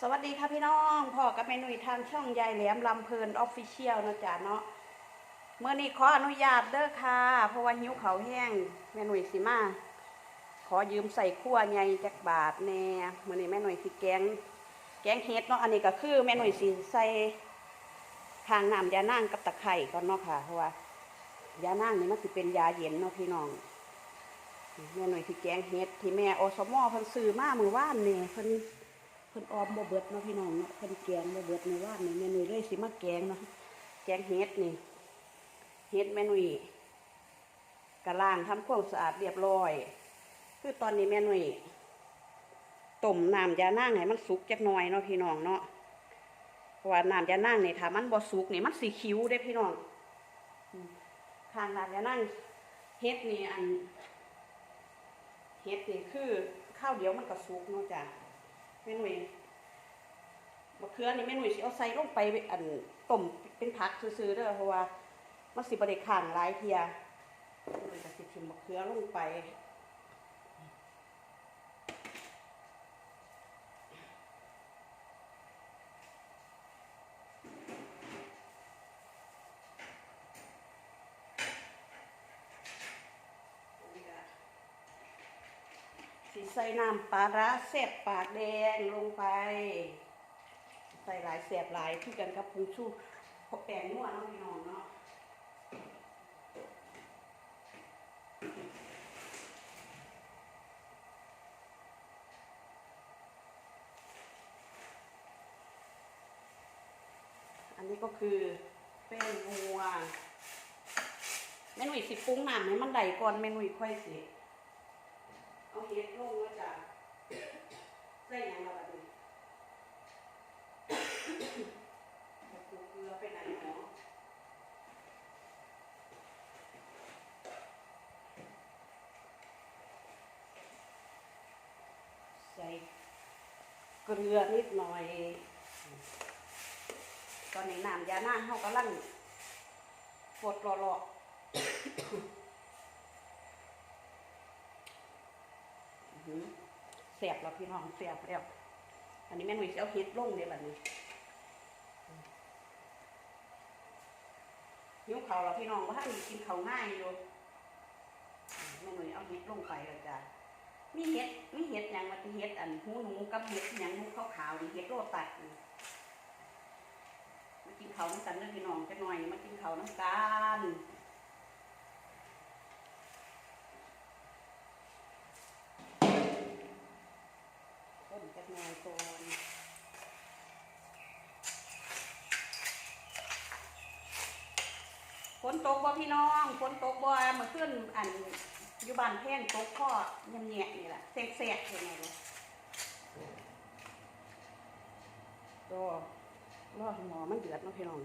สวัสดีค่ะพี่น้องพ่อกับแม่นุ่ยทางช่องยายแหลมลำเพลินออฟฟิเชียลนะจ๊ะเนาะเมื่อนี้ขออนุญาตเด้อค่ะ เพราะว่าหิวเขาวแห้งแม่หนุ่ยสิมา ขอยืมใส่ขั้วใหญ่จักบาทแน่เมื่อนี้แม่หนุ่ยสิแกง แกงเฮ็ดเนาะอันนี้ก็คือแม่หนุ่ยสิใส่ทางน้ำยานางกับตะไคร่ก่อนเนาะค่ะ เพราะว่ายานางนี่มันสิเป็นยาเย็นเนาะพี่น้องแม่หน่ยที่แกงเฮ็ดที่แม่อสมอเพิ่นซื้อมาเมื้อวานนี่เพิ่น พิ่นออมบ่เบิดเนาะพี่น้องเนาะเพิ่นแกงบ่เบิดในว่านนี่แม่หน่อยเลยสิมาแกงเนาะแกงเฮ็ดนี่เฮ็ดแม่หน่ยกะล้างทำความสะอาดเรียบร้อย คือตอนนี้แม่หน่ยต้มน้ำยานางให้มันสุกจักหน่อยเนาะพี่น้องเนาะเพราะว่าน้ำยานางนี่ถ้ามันบ่สุกนี่มันสิคิ้วเด้พี่น้องอืมข้างน้ำยานางเฮ็ดนี่อันเฮ็ดนี่คือข้าวเดียวมันก็สุกเนาะจ้ะ แม่หนุ่ยมะเขือนี่แม่หนุ่ยสิเอาใส่ลงไปอันต้มเป็นผักซื้อๆเด้อเพราะว่ามันสิบ่ได้ข้างหลายเทียแม่หนุ่ยก็สิทิมมะเขือลงไปนี่ก็สิ ใส่น้ำปลาร้าแซ่บปากแดงลงไป ใส่หลายแซ่บหลายคือกันกับผงชูพอแป้งนวเนาะพี่น้องเนาะอันนี้ก็คือแป้งนัวแม่หนุ่ยสิปรุงน้ำให้มันไหลก่อนแม่หนุ่ยค่อยสิ เอาเห็ดลงแล้วจ้ะใส่ยังละบัดนี้จะปูเกลือไปไหนเนาะใส่เกลือนิดหน่อย ตอนนี้น้ำยาหน้าเขากำลังฟดรอๆ อื้อหือแสบแล้วพี่น้องแสบแล้ว อันนี้แม่หนุ่ยสิเอาเฮ็ดลงเดี๋ยแบบนี้หิวเขาวแล้วพี่น้องว่าถ้ากินเขาง่ายอยู่แม่หนุ่ยเอาเฮ็ดลงไปแล้วจ้ะมีเฮ็ดมีเฮ็ดหยังมาที่เฮ็ดอันหูหนูกับเฮ็ดหยังหูขาวๆนี่เฮ็ดโรตัดมากินเขาน้ำกันเด้อพี่น้องจะหน่อยมากินเขาน้ำกัน จักหน่อยก่อนฝนตกบ่พี่น้องฝนตกบ่เมื่อคืนอันอยู่บ้านแพงตกข้อแยะๆนี่แหละแสกๆยังไงเลยก็รอให้หมอมันเดือดนะพี่น้อง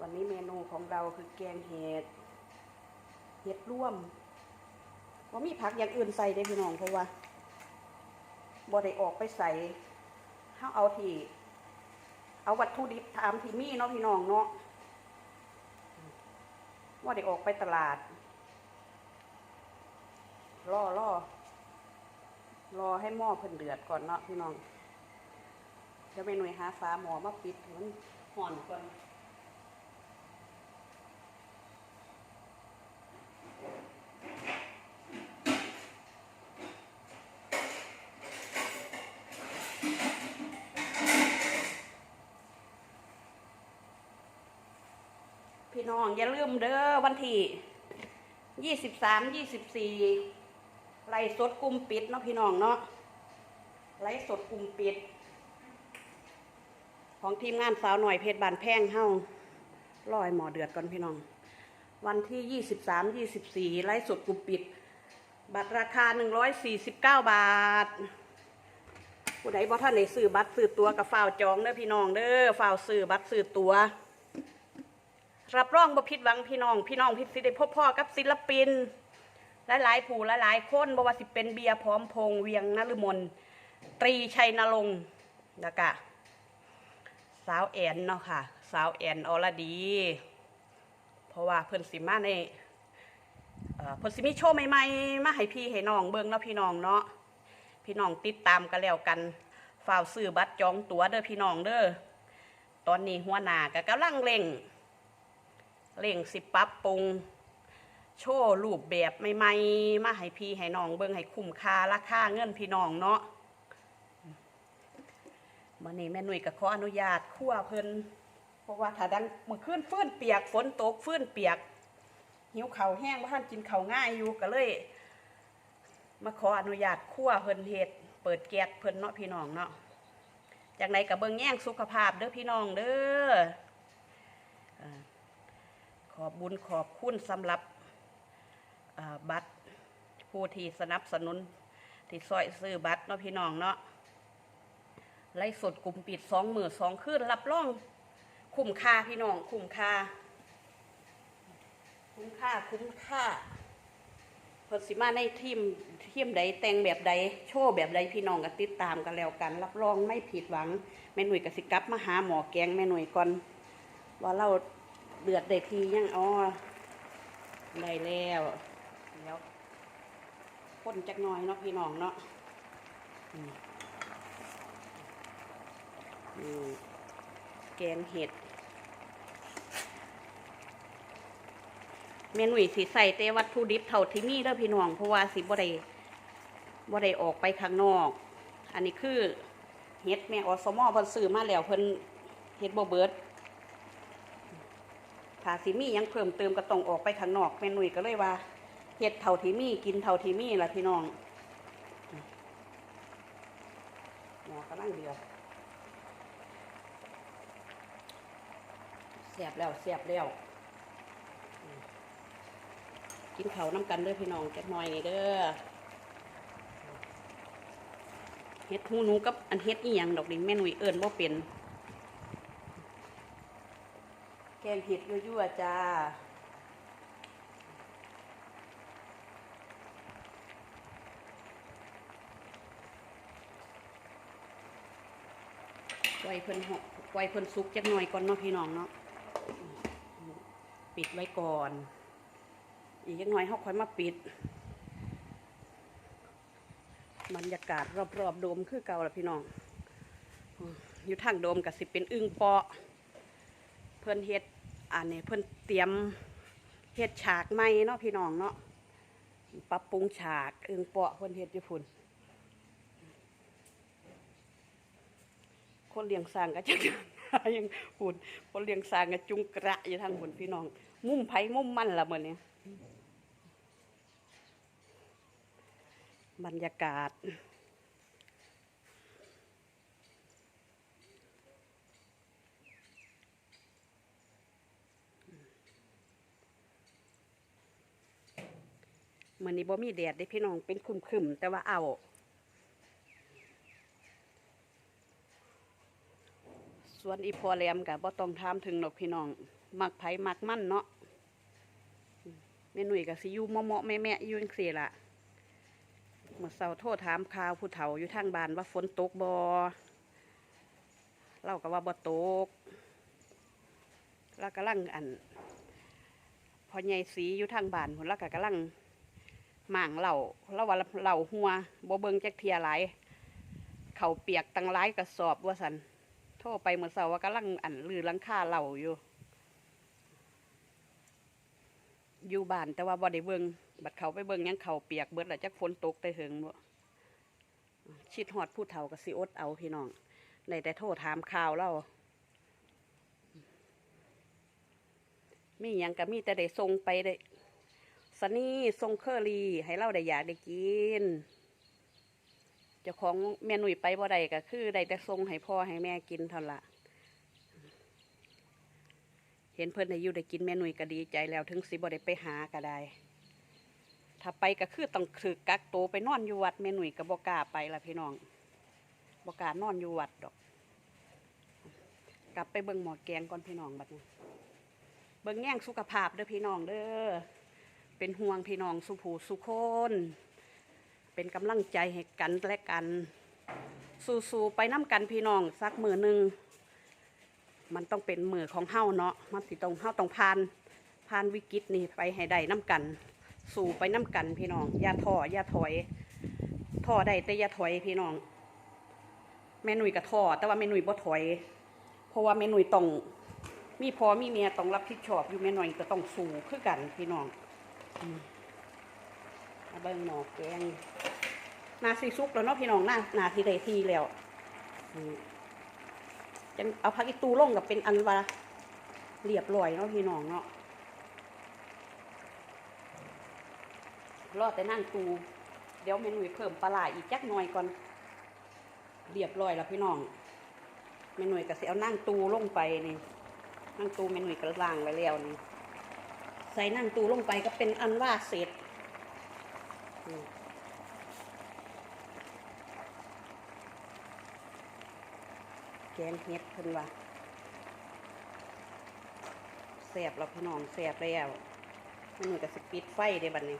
วันนี้เมนูของเราคือแกงเห็ด เห็ดร่วมว่ามีผักอย่างอื่นใส่ได้พี่น้องเพราะว่า บ่ได้ออกไปใส่เฮาเอาที่ เอาวัตถุดิบตามที่มีเนาะพี่น้องเนาะว่าได้ออกไปตลาด รอรอรอให้หม้อเพิ่นเดือดก่อนเนาะพี่น้องเดี๋ยวไปหน่วยหาฟ้าหมอมาปิดห้มันห่อนก่อน น้องอย่าลืมเด้อวันที่ยี่สิบสามยี่สิบสี่ไล่สดกลุ่มปิดเนาะพี่น้องเนาะไล่สดกลุ่มปิด ของทีมงานสาวหน่อยเพชรบานแพงเฮ้ารอให้หมอเดือดก่อนพี่น้อง วันที่ยี่สิบสามยี่สิบสี่ไล่สดกลุ่มปิด บัตรราคาหนึ่งร้อยสี่สิบเก้าบาทผู้ใดบ่ท่านไหนซื้อบัตรซื้อตัวกับฝ่าวจองเด้อพี่น้องเด้อฝ่าวซื้อบัตรซื้อตัว รับรองบ่ผิดหวังพี่น้อง พี่น้องพิสิได้พบพ่อกับศิลปิน หลายๆผู้หลายๆคนบ่ว่าสิเป็นเบียร์พร้อมพงเวียงนฤมลตรีชัยนรงค์แล้วก็สาวแอนเนาะค่ะ สาวแอนอรดี เพราะว่าเพิ่นสิมาในอเพิ่นสิมีโชว์ใหม่ๆมาให้พี่ให้น้องเบิ่งเนาะพี่น้องเนาะพี่น้องติดตามกันแล้วกันฝ่าวซื้อบัตรจองตั๋วเด้อพี่น้องเด้อตอนนี้หัวหน้าก็กำลังเร่ง เร่งสิปรับปรุง โชว์รูปแบบใหม่ๆมาให้พี่ให้น้องเบิ่งให้คุ้มค่าราคาเงินพี่น้องเนาะมื่อนี้แม่หนุ่ยก็ขออนุญาตคั่วเพิ่นเพราะว่าถ้าดังมื่อคืนฟื้นเปียกฝนตกฟื้นเปียก หิวข้าแห้งว่าท่านกินเข้าง่ายอยู่ก็เลย มาขออนุญาตคั่วเพิ่นเฮ็ดเปิดแก๊สเพิ่นเนาะพี่น้องเนาะจากไหนกับเบิ่งแย่งสุขภาพเด้อพี่น้องเด้อ อบบุญขอบคุณสำหรับบัตรผู้ที่สนับสนุนที่ซอยซื้อบัตรเนาะพี่น้องเนาะไล่สดกลุ่มปิดสองหมือสองคืนรับรองคุ้มค่าพี่น้องคุ้มค่าคุ้มค่าคุ้มค่าเพิ่นสิมาในทีมทีมใดแต่งแบบใดโชว์แบบใดพี่น้องก็ติดตามกันแล้วกัน รับรองไม่ผิดหวังแม่หนุ่ยก็สิกับมาหาหมอแกงแม่หนุ่ยก่อนว่าเรา เดือดได้ทียังอ๋อได้แล้วแล้วพ่นจักหน่อยเนาะพี่น้องเนาะอืมอืมแกงเห็ดเมนุ่ยสิใส่แต่วัตถุดิบเท่าที่มีเด้อพี่น้องเพราะว่าสิบ่ได้บ่ได้ออกไปข้างนอก อันนี้คือเฮ็ดแม่อสมอเพิ่นซื้อมาแล้วเพิ่นเฮ็ดบ่เบิด ถ้าสิมียังเพิ่มเติมก็ต้องออกไปข้างนอกแม่นุ่ยก็เลยว่าเฮ็ดเท่าที่มีกินเท่าที่มีล่ะพี่น้องหมอกำลังเดือดเสียบแล้วเสียบแล้ว กินเขาน้ำกันเด้อพี่น้องแกหน่อยนี่เด้อเฮ็ดหูหนูกับอันเฮ็ดอีหยังดอกนี่แม่หนุ่ยเอิญบ่เป็น แก งเห็ดยั่วๆจ้าปล่อยเพิ่นหกปล่อยเพิ่นสุกจักหน่อยก่อนเนาะพี่น้องเนาะปิดไว้ก่อน อีกจักหน่อยเขาค่อยมาปิดบรรยากาศรอบๆโดมคือเก่าละพี่น้องอยู่ทางโดมกับสิเป็นอึ่งเปาะ เพิ่นเฮ็ด อันนี้เพิ่นเตรียมเฮ็ดฉากใหม่เนาะพี่น้องเนาะปรับปรุงฉากอึงเปาะเพิ่นเฮ็ดอยู่พุ่นคนเลี้ยงสร้างก็จักยังหุ่นคนเลี้ยงสร้างก็จุงกระอยู่ทางหุ่นพี่น้อง มุมไผมุมมันละเมื้อนี้บรรยากาศ มือนี้บ่มีแดดเด้พี่น้องเป็นครึมๆแต่ว่าเอาส่วนอีพอแหลมกับบ่ต้องถามถึงดอกพี่น้อง มักไผ่มักมั่นเนาะแม่หนุ่ยกับสิยู่เมาะแม่ๆอยู่จังซี่ล่ะเมื่อเช้าโทรถามข่าวผู้เฒ่าอยู่ทางบ้านว่าฝนตกบ่เราก็ว่าบ่ตกเรากำลังอันพอใหญ่สีอยู่ทางบ้านพุ่นเราก็กำลัง หม่างเหล่าเราว่าเหล่าหัวบ่เบิงจักเทียหลายเขาเปียกตังหลายกระสอบว่าซั่นโทรไปเมื่อเช้าว่ากำลังอันลือลังคาเหล่าอยู่ อยู่บ้านแต่ว่าบ่ได้เบิงบัดเขาไปเบิงยังเขาเปียกเบิดแล้วจักฝนตกแต่เหิงบ่ชิดฮอดผู้เฒ่าก็สิอดเอาพี่น้องได้แต่โทรถามข่าวเรามีหยังก็มีแต่ได้ส่งไปได้ สนี่ส่งเคอรีให้เราได้อยากได้กินเจ้าของแม่หนุ่ยไปบ่ได้ก็คือได้แต่ส่งให้พ่อให้แม่กินเท่าละเห็นเพิ่อนได้อยู่ได้กินแม่หนุ่ยก็ดีใจแล้วถึงสิบ่ได้ไปหาก็ได้ ถ้าไปก็คือต้องคือกักตัวไปนอนอยู่วัดแม่หนุ่ยก็บ่กล้าไปละพี่น้องบ่กล้านอนอยู่วัดดอก กลับไปเบิ่งหมอแกงก่อนพี่น้องบัดนี้เบิ่งแง่งสุขภาพเด้อพี่น้องเด้อ เป็นห่วงพี่น้องสุผูสุคน เป็นกำลังใจให้กันและกัน สู้ๆไปน้ำกันพี่น้องสักมือหนึ่งมันต้องเป็นมือของเฮาเนาะมันสิต้องเฮาต้องผ่านผ่านวิกฤตนี้ไปให้ได้น้ำกัน สู่ไปน้ำกันพี่น้องอย่าท้ออย่าถอยท้อได้แต่อย่าถอยพี่น้องแม่หนุ่ยกระท้อแต่ว่าแม่หนุ่ยบ่ถอย เพราะว่าแม่หนุ่ยต้องมีพอมีเมียต้องรับผิดชอบอยู่แม่หนุ่ยก็ต้องสู้คือกันพี่น้อง เอาเบงหมอแกงนาสีซุกแล้วเนาะพี่น้องนานาทีใดทีแล้วอืมจังเอาพักอีตูล่งกับเป็นอันวาเรียบร้อยเนาะพี่น้องเนาะรอดแต่นั่งตู เดี๋ยวเมนูเพิ่มปลาไหลอีกจักหน่อยก่อน เรียบร้อยแล้วพี่น้องเมนูก็สิเอานั่งตูลงไปนี่นั่งตูเมนูก็ล่างไว้แล้วนี่ ส่นั่งตูลงไปก็เป็นอันว่าเสร็จแกงเฮ็ดเพิ่นว่าแสบแล้วพี่น้องแสบแล้วเมนูก็สปิดไฟเด้บัดนี้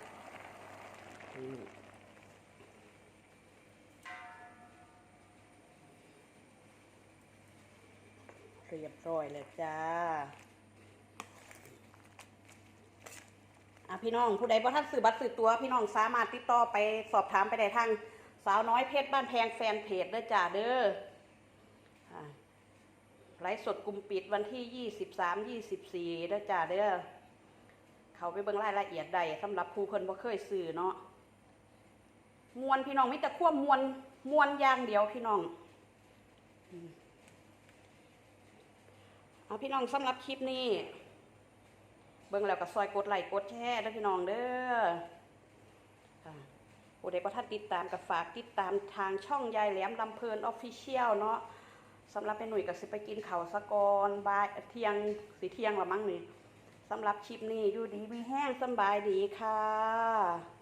เรียบร้อยเลยจ้า อะพี่น้องผู้ใดบ่ท่านซื้อบัตรซื้อตัว พี่น้องสามารถติดต่อไปสอบถามไปได้ทางสาวน้อยเพชรบ้านแพงแฟนเพจเด้อจ้าเด้อไลฟ์สดกลุ่มปิดวันที่ยี่สิบสามยี่สิบสี่เด้อจ้าเด้อเขาไปเบิ่งรายละเอียดได้สำหรับผู้คนบ่เคยซื้อเนาะมวนพี่น้องมิแต่ควบมวนมวนอย่างเดียวพี่น้องเอาพี่น้องสำหรับคลิปนี้ เบิ่งแล้วก็ซอยกดไลค์กดแชร์ด้วยพี่น้องเด้อค่ะผู้ใดประท่านติดตามกับฝากติดตามทางช่องยายแหลมลำเพลินออฟฟิเชียลเนาะสำหรับเป็นหนุ่ยกับสิไปกินเข่าสะกอนบายเที่ยงสีเที่ยงละมั้งนี่สำหรับคลิปนี้อยู่ดีมีแห้งสบายดีค่ะ